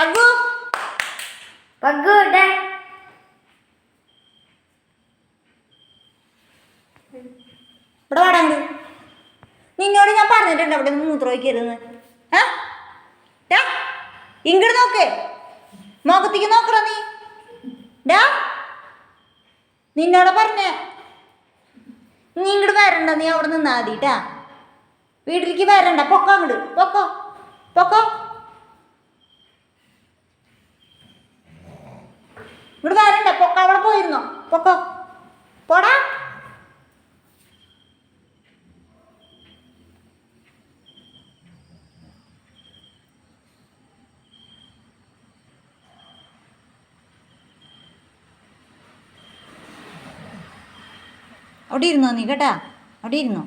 പഗ്ഗു. പഗ്ഗു ഇവിടെ ഇവിടെ വാടാങ്ക് നിന്നോട് ഞാൻ പറഞ്ഞിട്ടുണ്ട് അവിടെ നിന്ന് മൂത്രം ഒഴിക്കരുതെന്ന്. ആ ഇങ്ങോട്ട് നോക്ക്. മുഖത്തേക്ക് നോക്കടാ നീ. ഡാ. നിന്നോട് പറഞ്ഞ. നീ ഇങ്ങോട്ട് വരണ്ട നീ അവിടെ നിന്നാ മതിട്ടാ വീട്ടിലേക്ക് വരണ്ട. പൊക്കോ അങ്ങോട്ട് പൊക്കോ. ഇങ്ങോട്ട് വരണ്ട പൊക്ക അവിടെ പോയിരുന്നോ? പൊക്കോ. പോടാ. അവിടെ ഇരുന്നോ നീ? കേട്ടാ? അവിടെ ഇരുന്നോ?